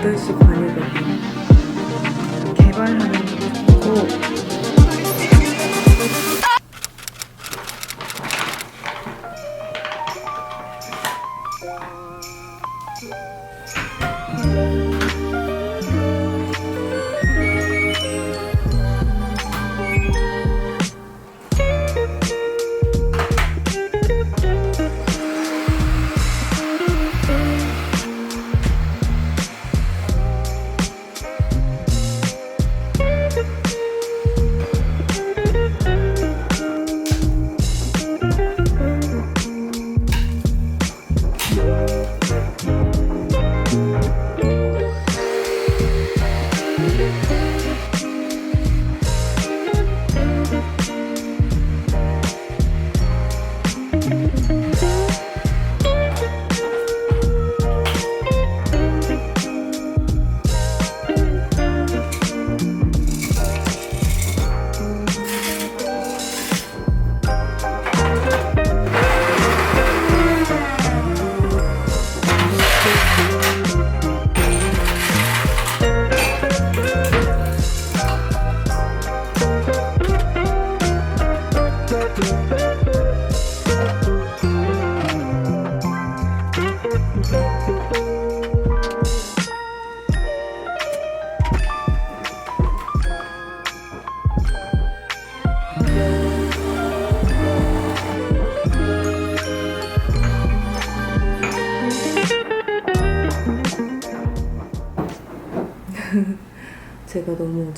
8시 반이거든요. 개발하는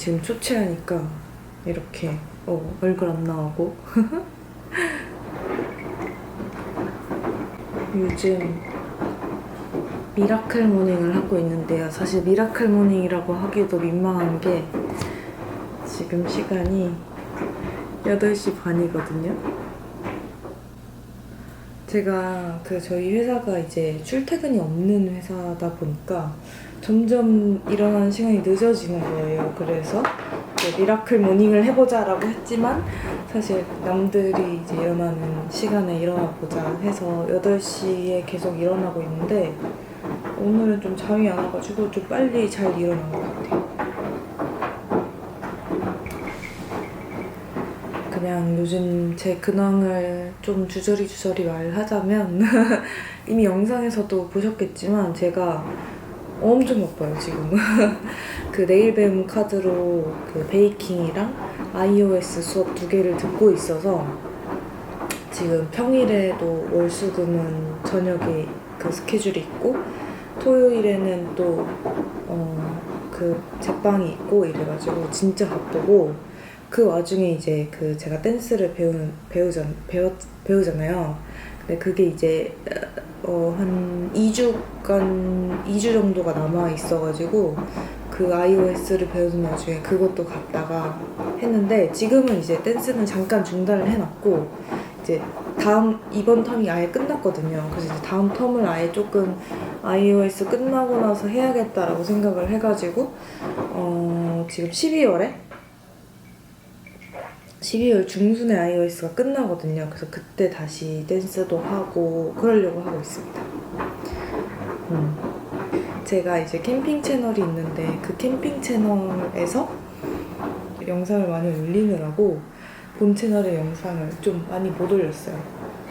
지금 초췌하니까 이렇게 어, 얼굴 안 나오고 요즘 미라클 모닝을 하고 있는데요. 사실 미라클 모닝이라고 하기도 민망한 게 지금 시간이 8시 반이거든요. 제가 그 저희 회사가 이제 출퇴근이 없는 회사다 보니까 점점 일어나는 시간이 늦어지는 거예요. 그래서 미라클 모닝을 해보자라고 했지만 사실 남들이 이제 일어나는 시간에 일어나 보자 해서 8시에 계속 일어나고 있는데 오늘은 좀 잠이 안 와가지고 좀 빨리 잘 일어난 것 같아요. 그냥 요즘 제 근황을 좀 주저리 주저리 말하자면 이미 영상에서도 보셨겠지만 제가 엄청 바빠요 지금 그 네일뱀 카드로 그 베이킹이랑 iOS 수업 두 개를 듣고 있어서 지금 평일에도 월수금은 저녁에 그 스케줄이 있고 토요일에는 또 어 그 제빵이 있고 이래가지고 진짜 바쁘고 그 와중에 이제 그 제가 댄스를 배우는 배우잖 배웠 배우잖아요. 근데 그게 이제 어 한 2주간 2주 정도가 남아 있어가지고 그 iOS를 배우는 와중에 그것도 갔다가 했는데 지금은 이제 댄스는 잠깐 중단을 해놨고 이제 다음 이번 텀이 아예 끝났거든요. 그래서 이제 다음 텀을 아예 조금 iOS 끝나고 나서 해야겠다라고 생각을 해가지고 어 지금 12월에 12월 중순에 iOS가 끝나거든요. 그래서 그때 다시 댄스도 하고 그러려고 하고 있습니다. 음. 제가 이제 캠핑 채널이 있는데 그 캠핑 채널에서 영상을 많이 올리느라고 본 채널의 영상을 좀 많이 못 올렸어요.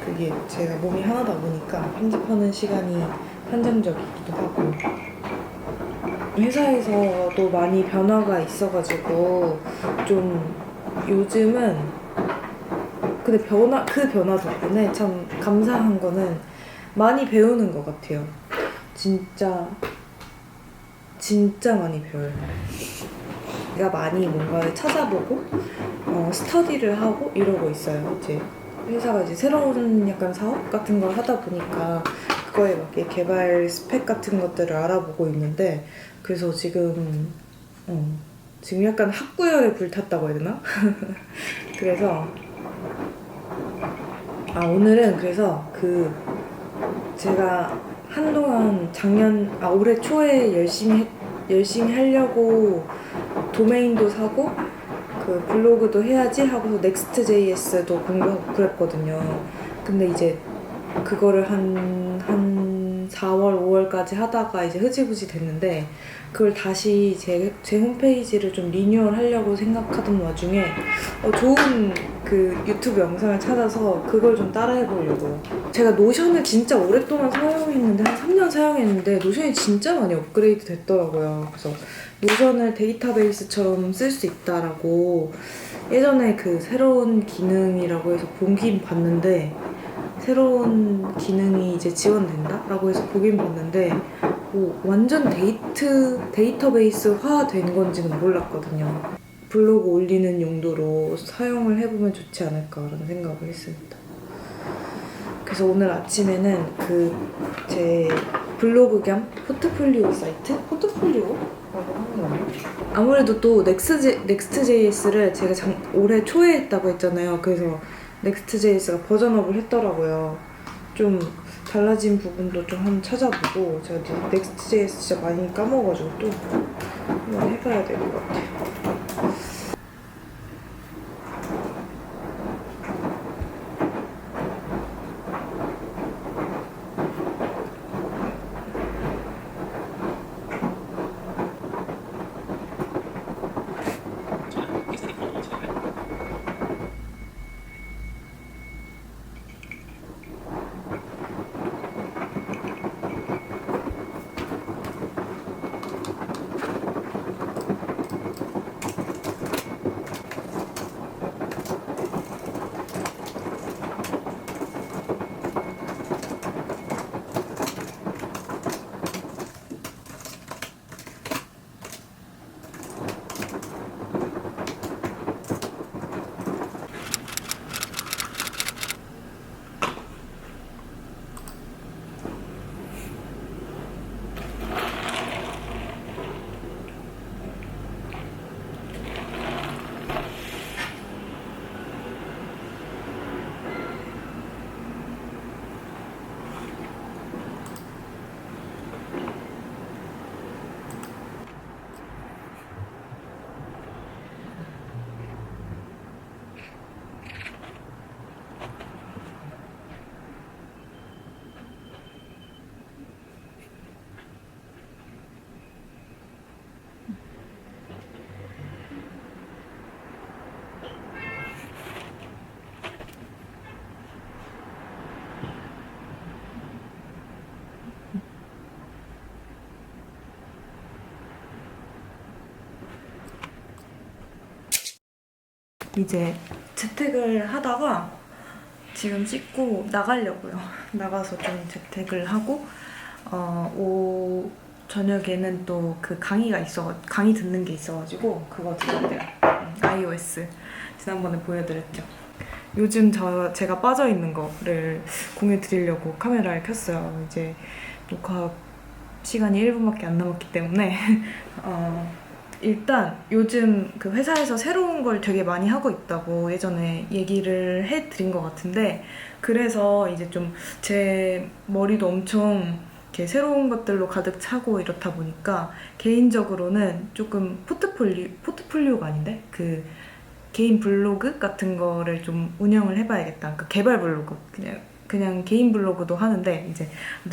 그게 제가 몸이 하나다 보니까 편집하는 시간이 한정적이기도 하고 회사에서도 많이 변화가 있어가지고 좀 요즘은 근데 변화 그 변화 덕분에 참 감사한 거는 많이 배우는 것 같아요. 진짜 진짜 많이 배워요. 내가 많이 뭔가를 찾아보고 어, 스터디를 하고 이러고 있어요. 이제 회사가 이제 새로운 약간 사업 같은 걸 하다 보니까 그거에 맞게 개발 스펙 같은 것들을 알아보고 있는데 그래서 지금 어, 지금 약간 학구열에 불탔다고 해야 되나? 그래서 아 오늘은 그래서 그 제가 한동안 작년 아 올해 초에 열심히 했, 열심히 하려고 도메인도 사고 그 블로그도 해야지 하고서 넥스트.js도 공부하고 그랬거든요. 근데 이제 그거를 한, 한 4, 4월, 5월까지 하다가 이제 흐지부지 됐는데 그걸 다시 제, 제 홈페이지를 좀 리뉴얼 하려고 생각하던 와중에 어, 좋은 그 유튜브 영상을 찾아서 그걸 좀 따라해 보려고요. 제가 노션을 진짜 오랫동안 사용했는데 한 3년 사용했는데 노션이 진짜 많이 업그레이드 됐더라고요. 그래서 노션을 데이터베이스처럼 쓸 수 있다라고 예전에 그 새로운 기능이라고 해서 보긴 봤는데 새로운 기능이 이제 지원된다라고 해서 보긴 봤는데 뭐 완전 데이트 데이터베이스화 된 건지는 몰랐거든요. 블로그 올리는 용도로 사용을 해보면 좋지 않을까라는 생각을 했습니다. 그래서 오늘 아침에는 그 제 블로그 겸 포트폴리오 사이트 거예요. 아무래도 또 넥스트 넥스트.js를 제가 장, 올해 초에 했다고 했잖아요. 그래서 넥스트.js가 버전업을 했더라고요. 좀 달라진 부분도 좀 한번 찾아보고 제가 넥스트.js 진짜 많이 까먹어가지고 또 한번 해봐야 될 것 같아요. 이제 재택을 하다가 지금 씻고 나가려고요. 나가서 좀 재택을 하고 어, 오 저녁에는 또 그 강의가 있어 강의 듣는 게 있어가지고 그거 들어야 돼요. 음, iOS 지난번에 보여드렸죠. 요즘 저 제가 빠져 있는 거를 공유 드리려고 카메라를 켰어요. 이제 녹화 시간이 1분밖에 안 남았기 때문에 어, 일단 요즘 그 회사에서 새로운 걸 되게 많이 하고 있다고 예전에 얘기를 해드린 것 같은데 그래서 이제 좀 제 머리도 엄청 이렇게 새로운 것들로 가득 차고 이렇다 보니까 개인적으로는 조금 포트폴리오 포트폴리오가 아닌데 그 개인 블로그 같은 거를 좀 운영을 해봐야겠다. 그러니까 개발 블로그 그냥 그냥 개인 블로그도 하는데 이제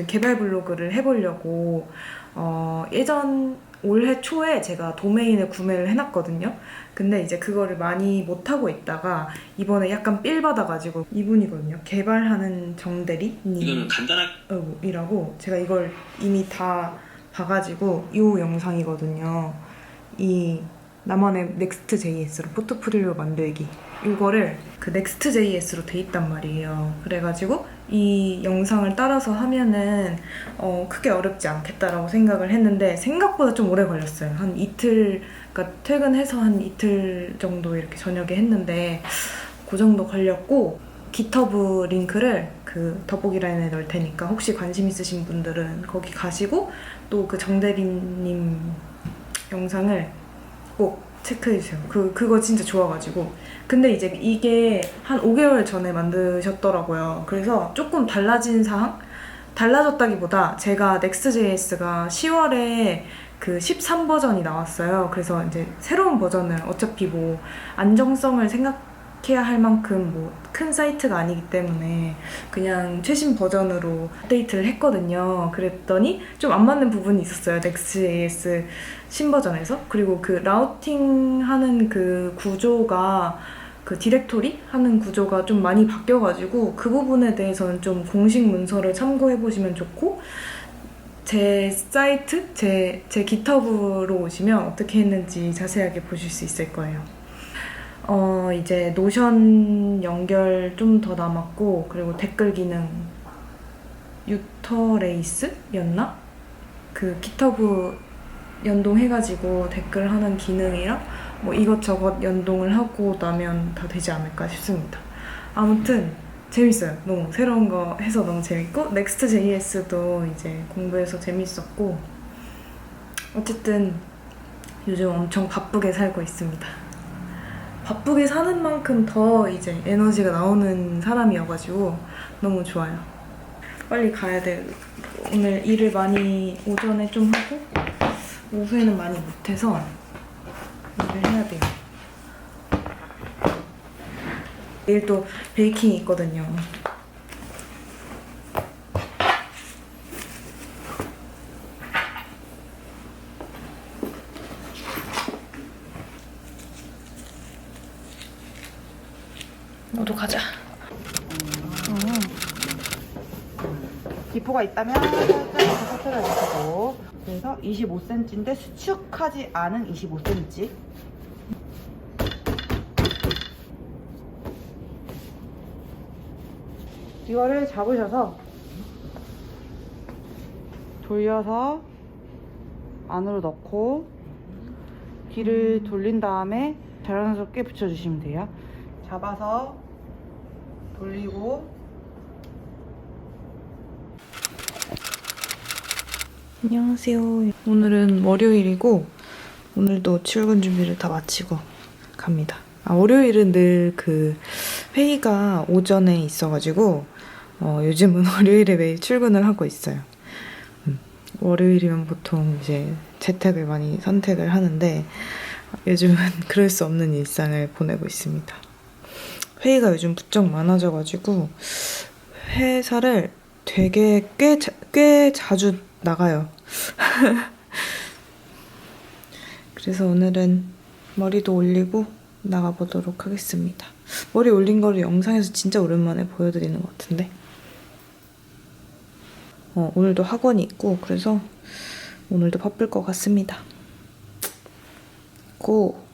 개발 블로그를 해보려고 어, 예전 올해 초에 제가 도메인을 구매를 해놨거든요. 근데 이제 그거를 많이 못하고 있다가 이번에 약간 삘 받아가지고 이분이거든요. 개발하는 정대리님. 이거는 간단하게 어, 이라고 제가 이걸 이미 다 봐가지고 이 영상이거든요. 이 나만의 넥스트 JS로 포트폴리오 만들기 이거를 그 넥스트 JS로 돼 있단 말이에요. 그래가지고 이 영상을 따라서 하면은 어, 크게 어렵지 않겠다라고 생각을 했는데 생각보다 좀 오래 걸렸어요. 한 이틀, 그러니까 퇴근해서 한 이틀 정도 이렇게 저녁에 했는데 그 정도 걸렸고 기터브 링크를 그 더보기란에 넣을 테니까 혹시 관심 있으신 분들은 거기 가시고 또 그 정대리님 영상을 꼭 체크해주세요. 그, 그거 진짜 좋아가지고. 근데 이제 이게 한 5개월 전에 만드셨더라고요. 그래서 조금 달라진 사항? 달라졌다기보다 제가 Next.js가 10월에 그 13버전이 나왔어요. 그래서 이제 새로운 버전을 어차피 뭐 안정성을 생각 해야 할 만큼 뭐 큰 사이트가 아니기 때문에 그냥 최신 버전으로 업데이트를 했거든요. 그랬더니 좀 안 맞는 부분이 있었어요. Next.js 신버전에서. 그리고 그 라우팅 하는 그 구조가 그 디렉토리 하는 구조가 좀 많이 바뀌어가지고 그 부분에 대해서는 좀 공식 문서를 참고해 보시면 좋고 제 사이트, 제, 제 깃허브로 오시면 어떻게 했는지 자세하게 보실 수 있을 거예요. 어, 이제 노션 연결 좀 더 남았고, 그리고 댓글 기능, 유터레이스였나? 그 깃허브 연동해가지고 댓글 하는 기능이랑 뭐 이것저것 연동을 하고 나면 다 되지 않을까 싶습니다. 아무튼 재밌어요. 너무 새로운 거 해서 너무 재밌고 Next.js도 이제 공부해서 재밌었고 어쨌든 요즘 엄청 바쁘게 살고 있습니다. 바쁘게 사는 만큼 더 이제 에너지가 나오는 사람이어가지고 너무 좋아요. 빨리 가야 돼. 오늘 일을 많이 오전에 좀 하고 오후에는 많이 못해서 일을 해야 돼요. 내일 또 베이킹 있거든요. 너도 가자. 기포가 있다면 살짝 터트려 주시고. 그래서 25cm인데 수축하지 않은 25cm 이거를 잡으셔서 돌려서 안으로 넣고 귀를 돌린 다음에 자연스럽게 붙여주시면 돼요. 잡아서 돌리고 안녕하세요. 오늘은 월요일이고 오늘도 출근 준비를 다 마치고 갑니다. 아, 월요일은 늘 그 회의가 오전에 있어가지고 어, 요즘은 월요일에 매일 출근을 하고 있어요. 음, 월요일이면 보통 이제 재택을 많이 선택을 하는데 요즘은 그럴 수 없는 일상을 보내고 있습니다. 회의가 요즘 부쩍 많아져가지고 회사를 되게 꽤, 자- 꽤 자주 나가요. 그래서 오늘은 머리도 올리고 나가보도록 하겠습니다. 머리 올린 거를 영상에서 진짜 오랜만에 보여드리는 것 같은데. 어, 오늘도 학원이 있고, 그래서 오늘도 바쁠 것 같습니다. 고!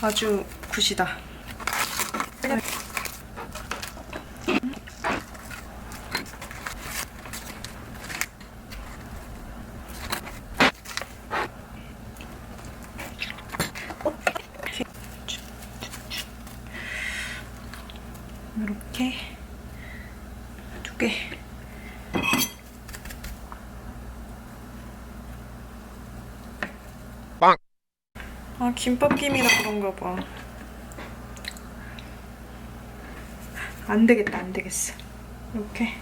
아주 굿이다. 오케이. 빵. 아 김밥 김이라 그런가 봐. 안 되겠다 안 되겠어. 이렇게.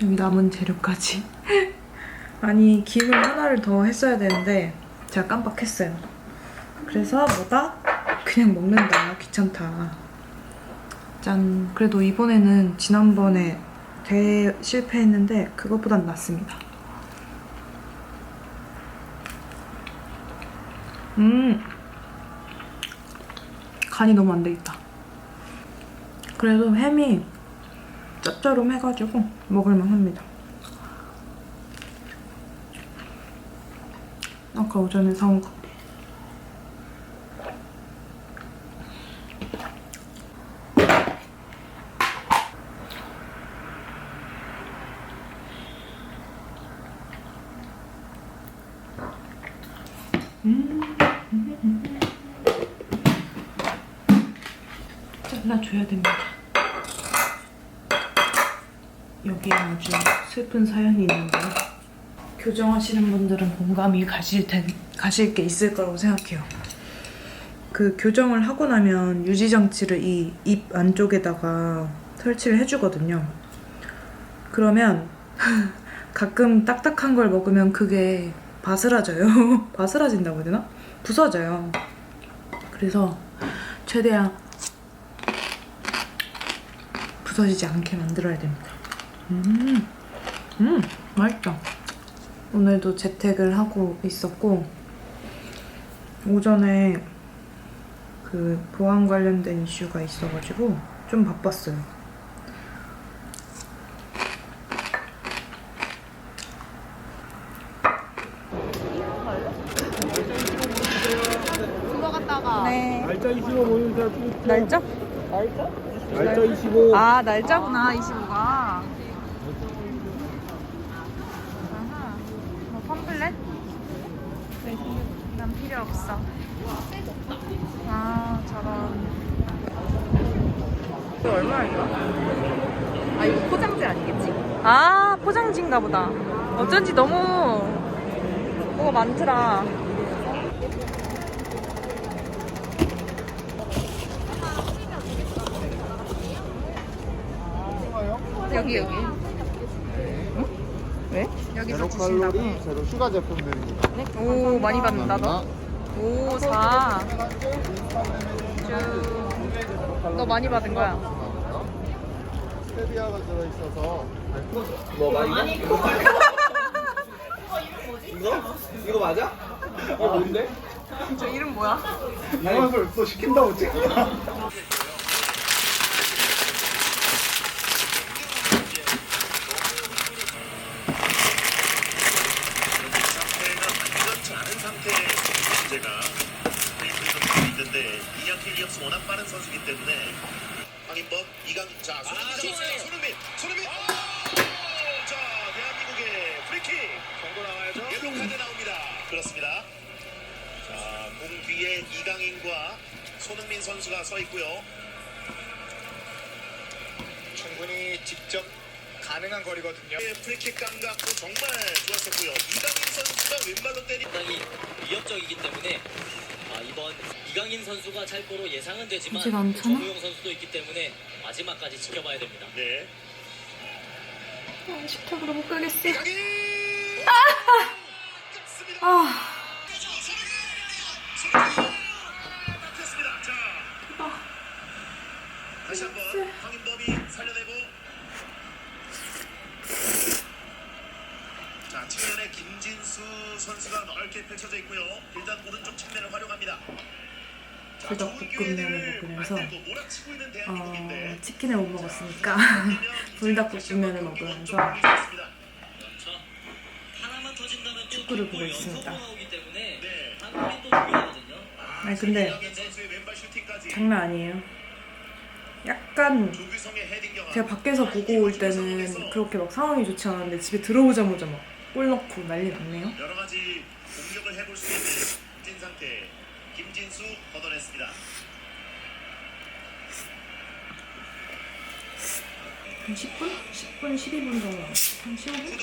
남은 재료까지. 아니 김을 하나를 더 했어야 되는데 제가 깜빡했어요. 그래서 뭐다? 그냥 먹는다. 귀찮다. 짠. 그래도 이번에는 지난번에 대 실패했는데 그것보단 낫습니다. 음. 간이 너무 안 되겠다. 그래도 햄이 짭조름해가지고 먹을만 합니다. 아까 오전에 사온 거. 잘라줘야 됩니다. 여기에 아주 슬픈 사연이 있는데요. 교정하시는 분들은 공감이 가실 텐, 가실 게 있을 거라고 생각해요. 그 교정을 하고 나면 유지 장치를 이 입 안쪽에다가 설치를 해주거든요. 그러면 가끔 딱딱한 걸 먹으면 그게 바스라져요. 바스라진다고 해야 되나? 부서져요. 그래서 최대한 부서지지 않게 만들어야 됩니다. 음, 음, 맛있다. 오늘도 재택을 하고 있었고 오전에 그 보안 관련된 이슈가 있어가지고 좀 바빴어요. 네. 날짜 25 모는 사람 또 날짜? 날짜 25 아 날짜구나 25가. 뭐 팜플렛? 난 필요 없어. 아 저런. 이거 얼마야? 아 이거 포장재 아니겠지? 아 포장지인가 보다. 어쩐지 너무 뭐가 많더라. 여기 여기. 왜? 여기서 제로 주신다고? 칼로리 제로 슈가 제품들입니다 오 많이 받는다 너. 오 4. 쭉. 너 많이 받은 거야? 스테비아가 들어있어서 뭐 많이 이거? 이거? 이거 맞아? 이거 뭔데? 저 이름 뭐야? 이것을 또 시킨다고 찍 냐 완전치 않은 상태의 문제가 있는데 이양 킬리엄스 워낙 빠른 선수이기 때문에 황인범 이강 자 손흥민 잡았어요 손흥민 손흥민 자 대한민국의 프리킥 경고 나와야죠 옐로 카드 나옵니다 그렇습니다 자공 뒤에 이강인과 손흥민 선수가 서 있고요 충분히 직접 가능한 거리거든요. 예, 프리킥 감각도 정말 좋았었고요 이강인 선수가 왼발로 때리 상당히 위협적이기 때문에 아, 이번 이강인 선수가 찰거로 예상은 되지만? 정우영 선수도 있기 때문에 마지막까지 지켜봐야 됩니다. 네 식탁으로 못 가겠어. 이강인 아. 볶음면을 먹으면서 어, 치킨을 못 먹었으니까 불닭볶음면을 먹으면서 축구를 보고 있습니다. 아니 근데 장난 아니에요. 약간 제가 밖에서 보고 올 때는 그렇게 막 상황이 좋지 않았는데 집에 들어오자마자 막 골 넣고 난리 났네요. 여러 가지 공격을 해볼 수 있는 상태 김진수 걷어냈습니다. 한 10분? 10분, 12분 정도. 한 15분?